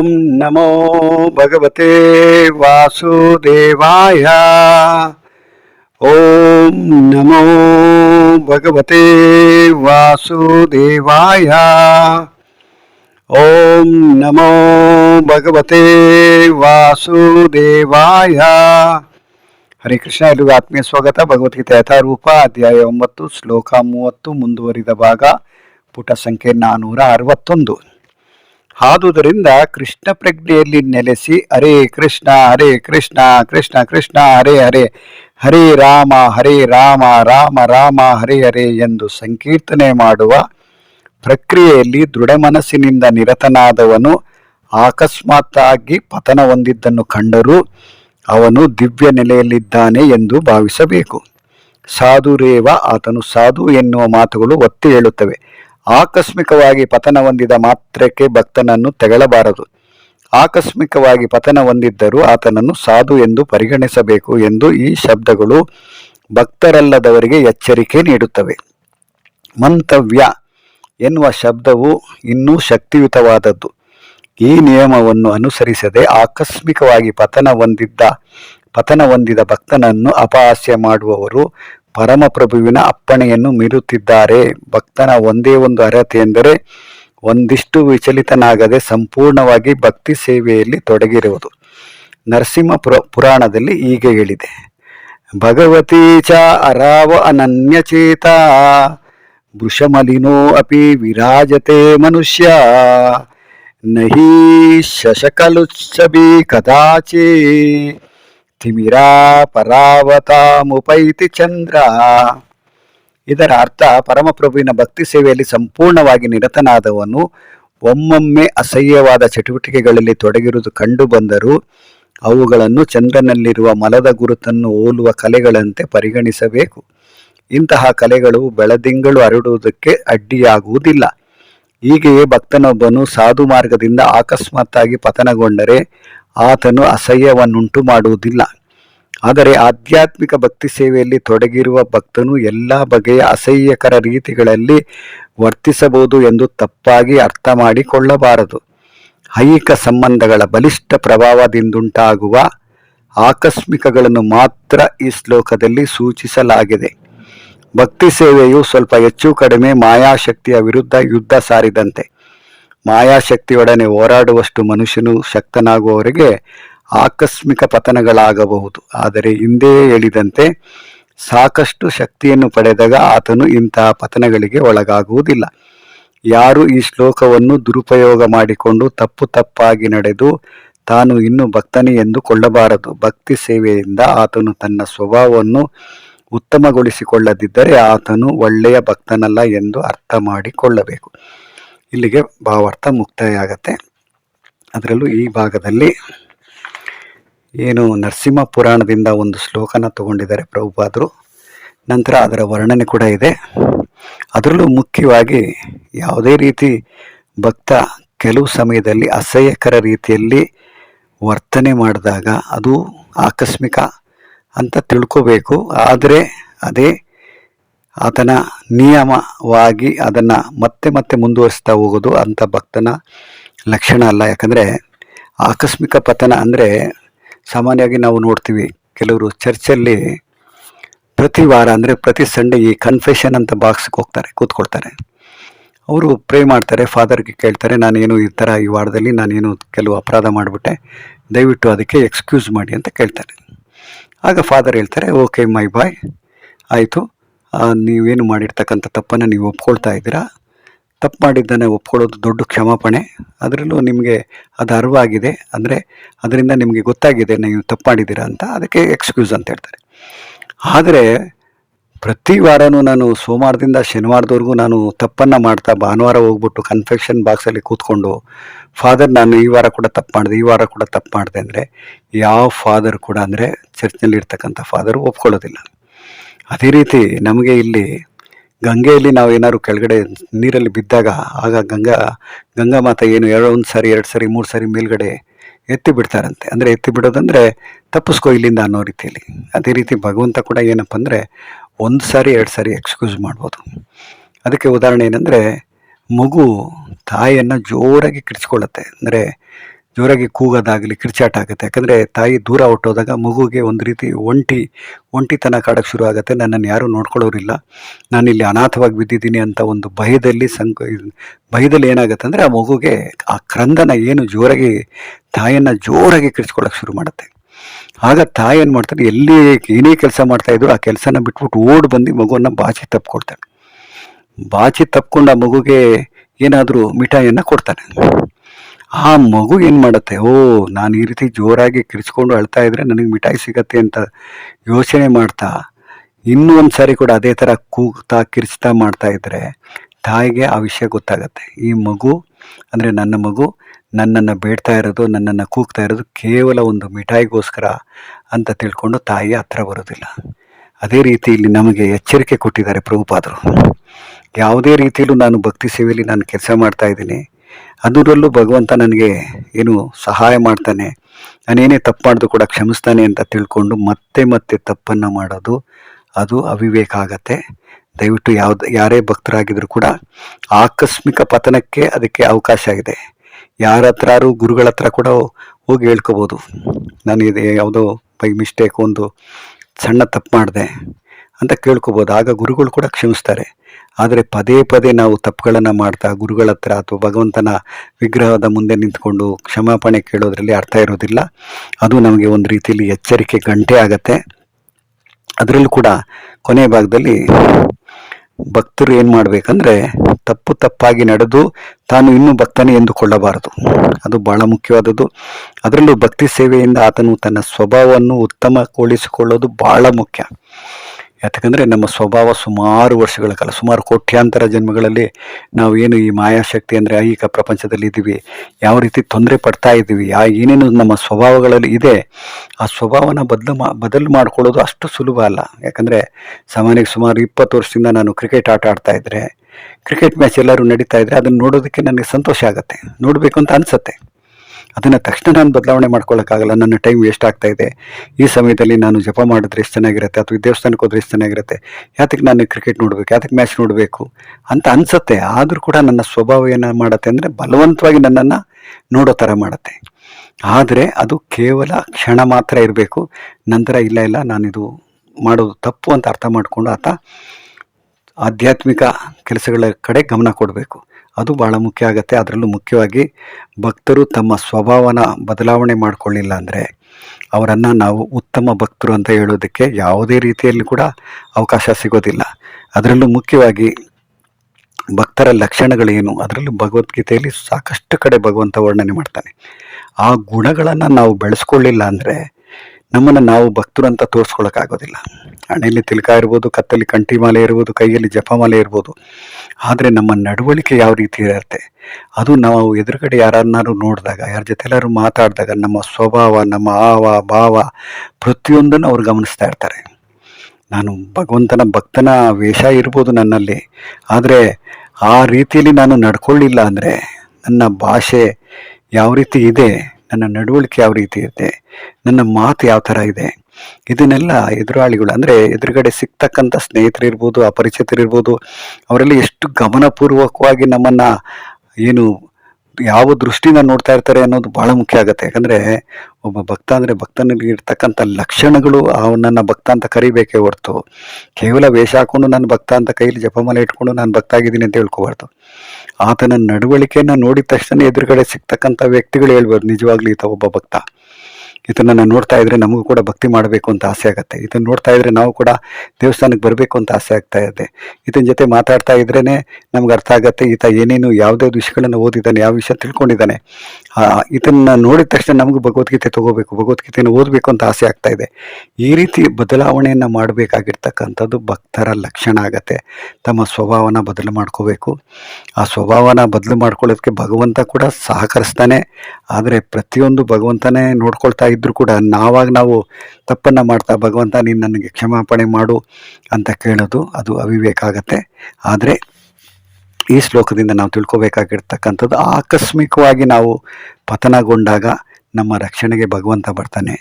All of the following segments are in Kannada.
ಓಂ ನಮೋ ಭಗವತೆ ವಾಸುದೇವಾಯ. ಓಂ ನಮೋ ಭಗವತೆ ವಾಸುದೇವಾಯ. ಓಂ ನಮೋ ಭಗವತೆ ವಾಸುದೇವಾಯ. ಹರೇ ಕೃಷ್ಣ ಎಲ್ಲಿಗೂ ಆತ್ಮೀಯ ಸ್ವಾಗತ. ಭಗವದ್ಗೀತೆ ಯಥಾರೂಪ, ಅಧ್ಯಾಯ ಒಂಬತ್ತು, ಶ್ಲೋಕ ಮೂವತ್ತು, ಮುಂದುವರಿದ ಭಾಗ, ಪುಟ ಸಂಖ್ಯೆ ನಾನ್ನೂರ ಅರವತ್ತೊಂದು. ಆದುದರಿಂದ ಕೃಷ್ಣ ಪ್ರಜ್ಞೆಯಲ್ಲಿ ನೆಲೆಸಿ, ಹರೇ ಕೃಷ್ಣ ಹರೇ ಕೃಷ್ಣ ಕೃಷ್ಣ ಕೃಷ್ಣ, ಹರೇ ಹರೇ ಹರೇ ರಾಮ ಹರೇ ರಾಮ ರಾಮ ರಾಮ, ಹರೇ ಹರೇ ಎಂದು ಸಂಕೀರ್ತನೆ ಮಾಡುವ ಪ್ರಕ್ರಿಯೆಯಲ್ಲಿ ದೃಢ ಮನಸ್ಸಿನಿಂದ ನಿರತನಾದವನು ಅಕಸ್ಮಾತ್ತಾಗಿ ಪತನ ಹೊಂದಿದ್ದನ್ನು ಕಂಡರೂ ಅವನು ದಿವ್ಯ ನೆಲೆಯಲ್ಲಿದ್ದಾನೆ ಎಂದು ಭಾವಿಸಬೇಕು. ಸಾಧುರೇವ, ಆತನು ಸಾಧು ಎನ್ನುವ ಮಾತುಗಳು ಒತ್ತಿ ಹೇಳುತ್ತವೆ. ಆಕಸ್ಮಿಕವಾಗಿ ಪತನ ಹೊಂದಿದ ಮಾತ್ರಕ್ಕೆ ಭಕ್ತನನ್ನು ತೆಗಳಬಾರದು. ಆಕಸ್ಮಿಕವಾಗಿ ಪತನ ಹೊಂದಿದ್ದರೂ ಆತನನ್ನು ಸಾಧು ಎಂದು ಪರಿಗಣಿಸಬೇಕು ಎಂದು ಈ ಶಬ್ದಗಳು ಭಕ್ತರಲ್ಲದವರಿಗೆ ಎಚ್ಚರಿಕೆ ನೀಡುತ್ತವೆ. ಮಂತವ್ಯ ಎನ್ನುವ ಶಬ್ದವು ಇನ್ನೂ ಶಕ್ತಿಯುತವಾದದ್ದು. ಈ ನಿಯಮವನ್ನು ಅನುಸರಿಸದೆ ಆಕಸ್ಮಿಕವಾಗಿ ಪತನ ಹೊಂದಿದ್ದ, ಪತನ ಹೊಂದಿದ ಭಕ್ತನನ್ನು ಅಪಹಾಸ್ಯ ಮಾಡುವವರು ಪರಮಪ್ರಭುವಿನ ಅಪ್ಪಣೆಯನ್ನು ಮೀರುತ್ತಿದ್ದಾರೆ. ಭಕ್ತನ ಒಂದೇ ಒಂದು ಅರ್ಹತೆ ಎಂದರೆ ಒಂದಿಷ್ಟು ವಿಚಲಿತನಾಗದೆ ಸಂಪೂರ್ಣವಾಗಿ ಭಕ್ತಿ ಸೇವೆಯಲ್ಲಿ ತೊಡಗಿರುವುದು. ನರಸಿಂಹ ಪುರ, ಪುರಾಣದಲ್ಲಿ ಹೀಗೆ ಹೇಳಿದೆ. ಭಗವತಿ ಚ ಅರಾವ ಅನನ್ಯಚೇತ, ವೃಷಮಲಿನೋ ಅಪಿ ವಿರಾಜತೆ ಮನುಷ್ಯ, ನಹಿ ಶಶಕಲುಚ್ಛಬಿ ಕದಾಚಿ. ತಿಮಿರಾ ಪರಾವತಾಮುಪೈತಿ ಚಂದ್ರ. ಇದರ ಅರ್ಥ ಪರಮಪ್ರಭುವಿನ ಭಕ್ತಿ ಸೇವೆಯಲ್ಲಿ ಸಂಪೂರ್ಣವಾಗಿ ನಿರತನಾದವನು ಒಮ್ಮೊಮ್ಮೆ ಅಸಹ್ಯವಾದ ಚಟುವಟಿಕೆಗಳಲ್ಲಿ ತೊಡಗಿರುವುದು ಕಂಡು ಬಂದರೂ ಅವುಗಳನ್ನು ಚಂದ್ರನಲ್ಲಿರುವ ಮಲದ ಗುರುತನ್ನು ಹೋಲುವ ಕಲೆಗಳಂತೆ ಪರಿಗಣಿಸಬೇಕು. ಇಂತಹ ಕಲೆಗಳು ಬೆಳದಿಂಗಳು ಹರಡುವುದಕ್ಕೆ ಅಡ್ಡಿಯಾಗುವುದಿಲ್ಲ. ಹೀಗೆಯೇ ಭಕ್ತನೊಬ್ಬನು ಸಾಧು ಮಾರ್ಗದಿಂದ ಅಕಸ್ಮಾತ್ತಾಗಿ ಪತನಗೊಂಡರೆ ಆತನು ಅಸಹ್ಯವನ್ನುಂಟು ಮಾಡುವುದಿಲ್ಲ. ಆದರೆ ಆಧ್ಯಾತ್ಮಿಕ ಭಕ್ತಿ ಸೇವೆಯಲ್ಲಿ ತೊಡಗಿರುವ ಭಕ್ತನು ಎಲ್ಲ ಬಗೆಯ ಅಸಹ್ಯಕರ ರೀತಿಗಳಲ್ಲಿ ವರ್ತಿಸಬಹುದು ಎಂದು ತಪ್ಪಾಗಿ ಅರ್ಥ ಮಾಡಿಕೊಳ್ಳಬಾರದು ಐಹಿಕ ಸಂಬಂಧಗಳ ಬಲಿಷ್ಠ ಪ್ರಭಾವದಿಂದುಂಟಾಗುವ ಆಕಸ್ಮಿಕಗಳನ್ನು ಮಾತ್ರ ಈ ಶ್ಲೋಕದಲ್ಲಿ ಸೂಚಿಸಲಾಗಿದೆ. ಭಕ್ತಿ ಸೇವೆಯು ಸ್ವಲ್ಪ ಹೆಚ್ಚು ಕಡಿಮೆ ಮಾಯಾಶಕ್ತಿಯ ವಿರುದ್ಧ ಯುದ್ಧ ಸಾರಿದಂತೆ. ಮಾಯಾಶಕ್ತಿಯೊಡನೆ ಹೋರಾಡುವಷ್ಟು ಮನುಷ್ಯನು ಶಕ್ತನಾಗುವವರೆಗೆ ಆಕಸ್ಮಿಕ ಪತನಗಳಾಗಬಹುದು. ಆದರೆ ಹಿಂದೆಯೇ ಹೇಳಿದಂತೆ ಸಾಕಷ್ಟು ಶಕ್ತಿಯನ್ನು ಪಡೆದಾಗ ಆತನು ಇಂತಹ ಪತನಗಳಿಗೆ ಒಳಗಾಗುವುದಿಲ್ಲ. ಯಾರು ಈ ಶ್ಲೋಕವನ್ನು ದುರುಪಯೋಗ ಮಾಡಿಕೊಂಡು ತಪ್ಪು ತಪ್ಪಾಗಿ ನಡೆದು ತಾನು ಇನ್ನು ಭಕ್ತನೇ ಎಂದು ಕೊಳ್ಳಬಾರದು ಭಕ್ತಿ ಸೇವೆಯಿಂದ ಆತನು ತನ್ನ ಸ್ವಭಾವವನ್ನು ಉತ್ತಮಗೊಳಿಸಿಕೊಳ್ಳದಿದ್ದರೆ ಆತನು ಒಳ್ಳೆಯ ಭಕ್ತನಲ್ಲ ಎಂದು ಅರ್ಥ ಮಾಡಿಕೊಳ್ಳಬೇಕು. ಇಲ್ಲಿಗೆ ಭಾವಾರ್ಥ ಮುಕ್ತಾಯ ಆಗತ್ತೆ ಅದರಲ್ಲೂ ಈ ಭಾಗದಲ್ಲಿ ಏನು ನರಸಿಂಹ ಪುರಾಣದಿಂದ ಒಂದು ಶ್ಲೋಕನ ತಗೊಂಡಿದ್ದಾರೆ ಪ್ರಭುಪಾದರು. ನಂತರ ಅದರ ವರ್ಣನೆ ಕೂಡ ಇದೆ. ಅದರಲ್ಲೂ ಮುಖ್ಯವಾಗಿ ಯಾವುದೇ ರೀತಿ ಭಕ್ತ ಕೆಲವು ಸಮಯದಲ್ಲಿ ಅಸಹ್ಯಕರ ರೀತಿಯಲ್ಲಿ ವರ್ತನೆ ಮಾಡಿದಾಗ ಅದು ಆಕಸ್ಮಿಕ ಅಂತ ತಿಳ್ಕೋಬೇಕು. ಆದರೆ ಅದೇ ಆತನ ನಿಯಮವಾಗಿ ಅದನ್ನು ಮತ್ತೆ ಮತ್ತೆ ಮುಂದುವರಿಸ್ತಾ ಹೋಗೋದು ಅಂಥ ಭಕ್ತನ ಲಕ್ಷಣ ಅಲ್ಲ. ಯಾಕಂದರೆ ಆಕಸ್ಮಿಕ ಪತನ ಅಂದರೆ ಸಾಮಾನ್ಯವಾಗಿ ನಾವು ನೋಡ್ತೀವಿ ಕೆಲವರು ಚರ್ಚಲ್ಲಿ ಪ್ರತಿ ವಾರ ಅಂದರೆ ಪ್ರತಿ ಸಂಡೇ ಈ ಕನ್ಫೆಷನ್ ಅಂತ ಬಾಕ್ಸ್ಗೆ ಹೋಗ್ತಾರೆ, ಕೂತ್ಕೊಳ್ತಾರೆ. ಅವರು ಪ್ರೇ ಮಾಡ್ತಾರೆ ಫಾದರ್ಗೆ ಕೇಳ್ತಾರೆ, ನಾನೇನು ಈ ಥರ ಈ ವಾರದಲ್ಲಿ ನಾನೇನು ಕೆಲವು ಅಪರಾಧ ಮಾಡಿಬಿಟ್ಟೆ, ದಯವಿಟ್ಟು ಅದಕ್ಕೆ ಎಕ್ಸ್ಕ್ಯೂಸ್ ಮಾಡಿ ಅಂತ ಕೇಳ್ತಾರೆ. ಆಗ ಫಾದರ್ ಹೇಳ್ತಾರೆ ಓಕೆ ಮೈ ಬಾಯ್ ಆಯಿತು. ನೀವೇನು ಮಾಡಿರ್ತಕ್ಕಂಥ ತಪ್ಪನ್ನು ನೀವು ಒಪ್ಕೊಳ್ತಾ ಇದ್ದೀರಾ? ತಪ್ಪು ಮಾಡಿದ್ದನ್ನು ಒಪ್ಕೊಳ್ಳೋದು ದೊಡ್ಡ ಕ್ಷಮಾಪಣೆ. ಅದರಲ್ಲೂ ನಿಮಗೆ ಅದು ಅರಿವಾಗಿದೆ. ಅಂದರೆ ಅದರಿಂದ ನಿಮಗೆ ಗೊತ್ತಾಗಿದೆ ನೀವು ತಪ್ಪು ಮಾಡಿದ್ದೀರಾ ಅಂತ. ಅದಕ್ಕೆ ಎಕ್ಸ್ಕ್ಯೂಸ್ ಅಂತ ಹೇಳ್ತಾರೆ. ಆದರೆ ಪ್ರತಿ ವಾರನೂ ನಾನು ಸೋಮವಾರದಿಂದ ಶನಿವಾರದವರೆಗೂ ನಾನು ತಪ್ಪನ್ನು ಮಾಡ್ತಾ ಭಾನುವಾರ ಹೋಗ್ಬಿಟ್ಟು ಕನ್ಫೆಕ್ಷನ್ ಬಾಕ್ಸಲ್ಲಿ ಕೂತ್ಕೊಂಡು ಫಾದರ್ ನಾನು ಈ ವಾರ ಕೂಡ ತಪ್ಪು ಮಾಡಿದೆ, ಈ ವಾರ ಕೂಡ ತಪ್ಪು ಮಾಡಿದೆ. ಅಂದರೆ, ಯಾವ ಫಾದರ್ ಕೂಡ ಅಂದರೆ ಚರ್ಚ್ನಲ್ಲಿ ಇರ್ತಕ್ಕಂಥ ಫಾದರು ಒಪ್ಕೊಳ್ಳೋದಿಲ್ಲ. ಅದೇ ರೀತಿ ನಮಗೆ ಇಲ್ಲಿ ಗಂಗೆಯಲ್ಲಿ ನಾವು ಏನಾದ್ರು ಕೆಳಗಡೆ ನೀರಲ್ಲಿ ಬಿದ್ದಾಗ ಆಗ ಗಂಗಾ ಗಂಗಾ ಮಾತ ಏನು ಎರಡು, ಒಂದು ಸಾರಿ, ಎರಡು ಸಾರಿ, ಮೂರು ಸಾರಿ ಮೇಲ್ಗಡೆ ಎತ್ತಿ ಬಿಡ್ತಾರಂತೆ. ಅಂದರೆ ಎತ್ತಿ ಬಿಡೋದಂದರೆ ತಪ್ಪಿಸ್ಕೋ ಇಲ್ಲಿಂದ ಅನ್ನೋ ರೀತಿಯಲ್ಲಿ. ಅದೇ ರೀತಿ ಭಗವಂತ ಕೂಡ ಏನಪ್ಪ ಅಂದರೆ ಒಂದು ಸಾರಿ, ಎರಡು ಸಾರಿ ಎಕ್ಸ್ಕ್ಯೂಸ್ ಮಾಡ್ಬೋದು. ಅದಕ್ಕೆ ಉದಾಹರಣೆ ಏನಂದರೆ ಮಗು ತಾಯಿಯನ್ನು ಜೋರಾಗಿ ಕಿಡಿಸ್ಕೊಳ್ಳುತ್ತೆ. ಅಂದರೆ ಜೋರಾಗಿ ಕೂಗೋದಾಗಲಿ ಕಿರ್ಚಾಟ ಆಗುತ್ತೆ. ಯಾಕಂದರೆ ತಾಯಿ ದೂರ ಹೊಟ್ಟೋದಾಗ ಮಗುಗೆ ಒಂದು ರೀತಿ ಒಂಟಿ, ಒಂಟಿತನ ಕಾಡಕ್ಕೆ ಶುರು ಆಗುತ್ತೆ. ನನ್ನನ್ನು ಯಾರೂ ನೋಡ್ಕೊಳ್ಳೋರಿಲ್ಲ. ನಾನಿಲ್ಲಿ ಅನಾಥವಾಗಿ ಬಿದ್ದಿದ್ದೀನಿ ಅಂತ ಒಂದು ಭಯದಲ್ಲಿ ಸಂಕ, ಭಯದಲ್ಲಿ ಏನಾಗುತ್ತೆ ಅಂದರೆ ಆ ಮಗುಗೆ ಆ ಕ್ರಂದನ ಏನು ಜೋರಾಗಿ ತಾಯಿಯನ್ನು ಜೋರಾಗಿ ಕಿರ್ಚ್ಕೊಳ್ಳೋಕೆ ಶುರು ಮಾಡುತ್ತೆ. ಆಗ ತಾಯಿ ಏನು ಮಾಡ್ತಾರೆ ಎಲ್ಲಿ ಏನೇ ಕೆಲಸ ಮಾಡ್ತಾಯಿದ್ರು ಆ ಕೆಲಸನ ಬಿಟ್ಬಿಟ್ಟು ಓಡ್ ಬಂದು ಮಗುವನ್ನು ಬಾಚಿ ತಪ್ಪಿಕೊಡ್ತಾನೆ ಬಾಚಿ ತಪ್ಪಿಕೊಂಡು ಆ ಮಗುಗೆ ಏನಾದರೂ ಮಿಠಾಯಿಯನ್ನು ಕೊಡ್ತಾನೆ. ಆ ಮಗು ಏನು ಮಾಡುತ್ತೆ? ಓ, ನಾನು ಈ ರೀತಿ ಜೋರಾಗಿ ಕಿರಿಸ್ಕೊಂಡು ಅಳ್ತಾ ಇದ್ರೆ ನನಗೆ ಮಿಠಾಯಿ ಸಿಗತ್ತೆ ಅಂತ ಯೋಚನೆ ಮಾಡ್ತಾ, ಇನ್ನೂ ಒಂದು ಸಾರಿ ಕೂಡ ಅದೇ ಥರ ಕೂಗ್ತಾ ಕಿರಿಸ್ತಾ ಮಾಡ್ತಾ ಇದ್ದರೆ ತಾಯಿಗೆ ಆ ವಿಷಯ ಗೊತ್ತಾಗತ್ತೆ. ಈ ಮಗು, ಅಂದರೆ ನನ್ನ ಮಗು, ನನ್ನನ್ನು ಬೇಡ್ತಾ ಇರೋದು, ನನ್ನನ್ನು ಕೂಗ್ತಾ ಇರೋದು ಕೇವಲ ಒಂದು ಮಿಠಾಯಿಗೋಸ್ಕರ ಅಂತ ತಿಳ್ಕೊಂಡು ತಾಯಿ ಹತ್ರ ಬರೋದಿಲ್ಲ. ಅದೇ ರೀತಿ ಇಲ್ಲಿ ನಮಗೆ ಎಚ್ಚರಿಕೆ ಕೊಟ್ಟಿದ್ದಾರೆ ಪ್ರಭುಪಾದರು. ಯಾವುದೇ ರೀತಿಯಲ್ಲೂ ನಾನು ಭಕ್ತಿ ಸೇವೆಯಲ್ಲಿ ನಾನು ಕೆಲಸ ಮಾಡ್ತಾ ಇದ್ದೀನಿ. ಅದರಲ್ಲೂ ಭಗವಂತ ನನಗೆ ಏನು ಸಹಾಯ ಮಾಡ್ತಾನೆ. ನಾನೇನೇ ತಪ್ಪು ಮಾಡಿದ್ರು ಕೂಡ ಕ್ಷಮಿಸ್ತಾನೆ ಅಂತ ತಿಳ್ಕೊಂಡು ಮತ್ತೆ ಮತ್ತೆ ತಪ್ಪನ್ನು ಮಾಡೋದು, ಅದು ಅವಿವೇಕ ಆಗತ್ತೆ. ದಯವಿಟ್ಟು ಯಾವ್ದು, ಯಾರೇ ಭಕ್ತರಾಗಿದ್ದರೂ ಕೂಡ ಆಕಸ್ಮಿಕ ಪತನಕ್ಕೆ ಅದಕ್ಕೆ ಅವಕಾಶ ಆಗಿದೆ ಯಾರ ಹತ್ರಾರು ಗುರುಗಳ ಹತ್ರ ಕೂಡ ಹೋಗಿ ಹೇಳ್ಕೋಬೋದು. ನಾನು ಇದು ಯಾವುದೋ ಬೈ ಮಿಸ್ಟೇಕ್ ಒಂದು ಸಣ್ಣ ತಪ್ಪು ಮಾಡಿದೆ. ಅಂತ ಕೇಳ್ಕೋಬೋದು. ಆಗ ಗುರುಗಳು ಕೂಡ ಕ್ಷಮಿಸ್ತಾರೆ. ಆದರೆ ಪದೇ ಪದೇ ನಾವು ತಪ್ಪುಗಳನ್ನು ಮಾಡ್ತಾ, ಗುರುಗಳ ಹತ್ರ ಅಥವಾ ಭಗವಂತನ ವಿಗ್ರಹದ ಮುಂದೆ ನಿಂತ್ಕೊಂಡು ಕ್ಷಮಾಪಣೆ ಕೇಳೋದ್ರಲ್ಲಿ ಅರ್ಥ ಇರೋದಿಲ್ಲ. ಅದು ನಮಗೆ ಒಂದು ರೀತಿಯಲ್ಲಿ ಎಚ್ಚರಿಕೆ ಗಂಟೆ ಆಗತ್ತೆ. ಅದರಲ್ಲೂ ಕೂಡ ಕೊನೆಯ ಭಾಗದಲ್ಲಿ ಭಕ್ತರು ಏನು ಮಾಡಬೇಕಂದ್ರೆ ತಪ್ಪು ತಪ್ಪಾಗಿ ನಡೆದು ತಾನು ಇನ್ನೂ ಭಕ್ತನೇ ಎಂದುಕೊಳ್ಳಬಾರದು. ಅದು ಬಹಳ ಮುಖ್ಯವಾದದ್ದು. ಅದರಲ್ಲೂ ಭಕ್ತಿ ಸೇವೆಯಿಂದ ಆತನು ತನ್ನ ಸ್ವಭಾವವನ್ನು ಉತ್ತಮಗೊಳಿಸಿಕೊಳ್ಳೋದು ಬಹಳ ಮುಖ್ಯ. ಯಾಕಂದರೆ ನಮ್ಮ ಸ್ವಭಾವ ಸುಮಾರು ವರ್ಷಗಳ ಕಾಲ, ಸುಮಾರು ಕೋಟ್ಯಾಂತರ ಜನ್ಮಗಳಲ್ಲಿ ನಾವು ಏನು ಈ ಮಾಯಾಶಕ್ತಿ ಅಂದರೆ ಐಹಿಕ ಪ್ರಪಂಚದಲ್ಲಿ ಇದ್ದೀವಿ, ಯಾವ ರೀತಿ ತೊಂದರೆ ಪಡ್ತಾ ಇದ್ದೀವಿ, ಆ ಏನೇನು ನಮ್ಮ ಸ್ವಭಾವಗಳಲ್ಲಿ ಇದೆ, ಆ ಸ್ವಭಾವನ ಬದಲು ಮಾ, ಬದಲು ಮಾಡ್ಕೊಳ್ಳೋದು ಅಷ್ಟು ಸುಲಭ ಅಲ್ಲ. ಯಾಕಂದರೆ ಸಾಮಾನ್ಯಕ್ಕೆ ಸುಮಾರು ಇಪ್ಪತ್ತು ವರ್ಷದಿಂದ ನಾನು ಕ್ರಿಕೆಟ್ ಆಟ ಆಡ್ತಾ ಇದ್ದರೆ ಕ್ರಿಕೆಟ್ ಮ್ಯಾಚ್ ಎಲ್ಲರೂ ನಡೀತಾ ಇದ್ದರೆ ಅದನ್ನು ನೋಡೋದಕ್ಕೆ ನನಗೆ ಸಂತೋಷ ಆಗುತ್ತೆ. ನೋಡಬೇಕು ಅಂತ ಅನಿಸುತ್ತೆ. ಅದನ್ನು ತಕ್ಷಣ ನಾನು ಬದಲಾವಣೆ ಮಾಡ್ಕೊಳ್ಳೋಕ್ಕಾಗಲ್ಲ ನನ್ನ ಟೈಮ್ ವೇಸ್ಟ್ ಆಗ್ತಾ ಇದೆ. ಈ ಸಮಯದಲ್ಲಿ ನಾನು ಜಪ ಮಾಡಿದ್ರೆ ಎಷ್ಟು ಚೆನ್ನಾಗಿರುತ್ತೆ? ಅಥವಾ ದೇವಸ್ಥಾನಕ್ಕೆ ಹೋದ್ರೆ ಎಷ್ಟು ಚೆನ್ನಾಗಿರುತ್ತೆ? ಯಾತಕ್ಕೆ ನಾನು ಕ್ರಿಕೆಟ್ ನೋಡಬೇಕು? ಯಾತಕ್ಕೆ ಮ್ಯಾಚ್ ನೋಡಬೇಕು? ಅಂತ ಅನಿಸುತ್ತೆ. ಆದರೂ ಕೂಡ ನನ್ನ ಸ್ವಭಾವ ಏನು ಮಾಡುತ್ತೆ ಅಂದರೆ ಬಲವಂತವಾಗಿ ನನ್ನನ್ನು ನೋಡೋ ಥರ ಮಾಡುತ್ತೆ. ಆದರೆ ಅದು ಕೇವಲ ಕ್ಷಣ ಮಾತ್ರ ಇರಬೇಕು. ನಂತರ ಇಲ್ಲ ಇಲ್ಲ, ನಾನಿದು ಮಾಡೋದು ತಪ್ಪು ಅಂತ ಅರ್ಥ ಮಾಡಿಕೊಂಡು ಆತ ಆಧ್ಯಾತ್ಮಿಕ ಕೆಲಸಗಳ ಕಡೆ ಗಮನ ಕೊಡಬೇಕು. ಅದು ಭಾಳ ಮುಖ್ಯ ಆಗುತ್ತೆ. ಅದರಲ್ಲೂ ಮುಖ್ಯವಾಗಿ ಭಕ್ತರು ತಮ್ಮ ಸ್ವಭಾವನ ಬದಲಾವಣೆ ಮಾಡಿಕೊಳ್ಳಿಲ್ಲ ಅಂದರೆ ಅವರನ್ನು ನಾವು ಉತ್ತಮ ಭಕ್ತರು ಅಂತ ಹೇಳೋದಕ್ಕೆ ಯಾವುದೇ ರೀತಿಯಲ್ಲಿ ಕೂಡ ಅವಕಾಶ ಸಿಗೋದಿಲ್ಲ. ಅದರಲ್ಲೂ ಮುಖ್ಯವಾಗಿ ಭಕ್ತರ ಲಕ್ಷಣಗಳೇನು? ಅದರಲ್ಲೂ ಭಗವದ್ಗೀತೆಯಲ್ಲಿ ಸಾಕಷ್ಟು ಕಡೆ ಭಗವಂತ ವರ್ಣನೆ ಮಾಡ್ತಾನೆ. ಆ ಗುಣಗಳನ್ನು ನಾವು ಬೆಳೆಸ್ಕೊಳ್ಳಿಲ್ಲ ಅಂದರೆ ನಮ್ಮನ್ನು ನಾವು ಭಕ್ತರು ಅಂತ ತೋರಿಸ್ಕೊಳಕ್ಕಾಗೋದಿಲ್ಲ ಹಣೆಯಲ್ಲಿ ತಿಲಕ ಇರ್ಬೋದು, ಕತ್ತಲ್ಲಿ ಕಂಠಿ ಮಾಲೆ ಇರ್ಬೋದು, ಕೈಯಲ್ಲಿ ಜಪಮಾಲೆ ಇರ್ಬೋದು. ಆದರೆ ನಮ್ಮ ನಡವಳಿಕೆ ಯಾವ ರೀತಿ ಇರುತ್ತೆ? ಅದು ನಾವು ಎದುರುಗಡೆ ಯಾರನ್ನಾರು ನೋಡಿದಾಗ, ಯಾರ ಜೊತೆ ಎಲ್ಲರೂ ಮಾತಾಡಿದಾಗ, ನಮ್ಮ ಸ್ವಭಾವ, ನಮ್ಮ ಆವ, ಭಾವ ಪ್ರತಿಯೊಂದನ್ನು ಅವ್ರು ಗಮನಿಸ್ತಾ ಇರ್ತಾರೆ. ನಾನು ಭಗವಂತನ ಭಕ್ತನ ವೇಷ ಇರ್ಬೋದು ನನ್ನಲ್ಲಿ. ಆದರೆ ಆ ರೀತಿಯಲ್ಲಿ ನಾನು ನಡ್ಕೊಳ್ಳಿಲ್ಲ ಅಂದರೆ ನನ್ನ ಭಾಷೆ ಯಾವ ರೀತಿ ಇದೆ? ನನ್ನ ನಡವಳಿಕೆ ಯಾವ ರೀತಿ ಇದೆ, ನನ್ನ ಮಾತು ಯಾವ ಥರ ಇದೆ, ಇದನ್ನೆಲ್ಲ ಎದುರಾಳಿಗಳು, ಅಂದರೆ ಎದುರುಗಡೆ ಸಿಗ್ತಕ್ಕಂಥ ಸ್ನೇಹಿತರಿರ್ಬೋದು ಅಪರಿಚಿತರಿರ್ಬೋದು ಅವರೆಲ್ಲ ಎಷ್ಟು ಗಮನಪೂರ್ವಕವಾಗಿ ನಮ್ಮನ್ನು ಏನು ಯಾವ ದೃಷ್ಟಿನ ನೋಡ್ತಾ ಇರ್ತಾರೆ ಅನ್ನೋದು ಬಹಳ ಮುಖ್ಯ ಆಗುತ್ತೆ. ಯಾಕಂದ್ರೆ ಒಬ್ಬ ಭಕ್ತ ಅಂದ್ರೆ ಭಕ್ತನಲ್ಲಿ ಇರ್ತಕ್ಕಂಥ ಲಕ್ಷಣಗಳು ಅವನನ್ನ ಭಕ್ತ ಅಂತ ಕರಿಬೇಕೇ ಹೊರತು. ಕೇವಲ ವೇಷ ಹಾಕೊಂಡು ನಾನು ಭಕ್ತ ಅಂತ ಕೈಲಿ ಜಪಮಾಲೆ ಇಟ್ಕೊಂಡು ನಾನು ಭಕ್ತ ಆಗಿದ್ದೀನಿ ಅಂತ ಹೇಳ್ಕೋಬಾರ್ದು. ಆತನ ನಡವಳಿಕೆಯನ್ನು ನೋಡಿದ ತಕ್ಷಣ ಎದುರುಗಡೆ ಸಿಗ್ತಕ್ಕಂಥ ವ್ಯಕ್ತಿಗಳು ಹೇಳ್ಬೋದು, ನಿಜವಾಗ್ಲೂ ಈತ ಒಬ್ಬ ಭಕ್ತ. ಇದನ್ನು ನೋಡ್ತಾ ಇದ್ರೆ ನಮಗೂ ಕೂಡ ಭಕ್ತಿ ಮಾಡಬೇಕು ಅಂತ ಆಸೆ ಆಗುತ್ತೆ. ಇದನ್ನು ನೋಡ್ತಾ ಇದ್ರೆ ನಾವು ಕೂಡ ದೇವಸ್ಥಾನಕ್ಕೆ ಬರಬೇಕು ಅಂತ ಆಸೆ ಆಗ್ತಾ ಇದೆ. ಇದನ್ನ ಜೊತೆ ಮಾತಾಡ್ತಾ ಇದ್ರೇ ನಮ್ಗೆ ಅರ್ಥ ಆಗುತ್ತೆ, ಈತ ಏನೇನು ಯಾವುದ್ಯಾವ್ದು ವಿಷಯಗಳನ್ನು ಓದಿದ್ದಾನೆ, ಯಾವ ವಿಷಯ ತಿಳ್ಕೊಂಡಿದ್ದಾನೆ. ಇದನ್ನ ನೋಡಿದ ತಕ್ಷಣ ನಮಗೆ ಭಗವದ್ಗೀತೆ ತಗೋಬೇಕು ಭಗವದ್ಗೀತೆಯನ್ನು ಓದಬೇಕು ಅಂತ ಆಸೆ ಆಗ್ತಾ ಇದೆ. ಈ ರೀತಿ ಬದಲಾವಣೆಯನ್ನು ಮಾಡಬೇಕಾಗಿರ್ತಕ್ಕಂಥದ್ದು ಭಕ್ತರ ಲಕ್ಷಣ ಆಗತ್ತೆ. ತಮ್ಮ ಸ್ವಭಾವನ ಬದಲು ಮಾಡ್ಕೋಬೇಕು. ಆ ಸ್ವಭಾವನ ಬದಲು ಮಾಡ್ಕೊಳ್ಳೋದಕ್ಕೆ ಭಗವಂತ ಕೂಡ ಸಹಕರಿಸ್ತಾನೆ. ಆದರೆ ಪ್ರತಿಯೊಂದು ಭಗವಂತನೇ ನೋಡ್ಕೊಳ್ತಾ ಇದ್ದರೂ ಕೂಡ ನಾವಾಗ ನಾವು ತಪ್ಪನ್ನು ಮಾಡ್ತಾ ಭಗವಂತ ನೀನು ನನಗೆ ಕ್ಷಮಾಪಣೆ ಮಾಡು ಅಂತ ಕೇಳೋದು ಅದು ಅವಿವೇಕ ಆಗತ್ತೆ ಆದರೆ ಈ ಶ್ಲೋಕದಿಂದ ನಾವು ತಿಳ್ಕೊಬೇಕಾಗಿರ್ತಕ್ಕಂಥದ್ದು ಆಕಸ್ಮಿಕವಾಗಿ ನಾವು ಪತನಗೊಂಡಾಗ ನಮ್ಮ ರಕ್ಷಣೆಗೆ ಭಗವಂತ ಬರ್ತಾನೆ.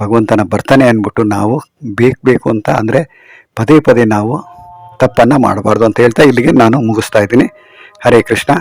ಭಗವಂತನ ಬರ್ತಾನೆ ಅಂದ್ಬಿಟ್ಟು ನಾವು ಬೇಕು ಬೇಕು ಅಂತ ಅಂದರೆ ಪದೇ ಪದೇ ನಾವು ತಪ್ಪನ್ನು ಮಾಡಬಾರ್ದು ಅಂತ ಹೇಳ್ತಾ ಇಲ್ಲಿಗೆ ನಾನು ಮುಗಿಸ್ತಾ ಇದ್ದೀನಿ. ಹರೇ ಕೃಷ್ಣ.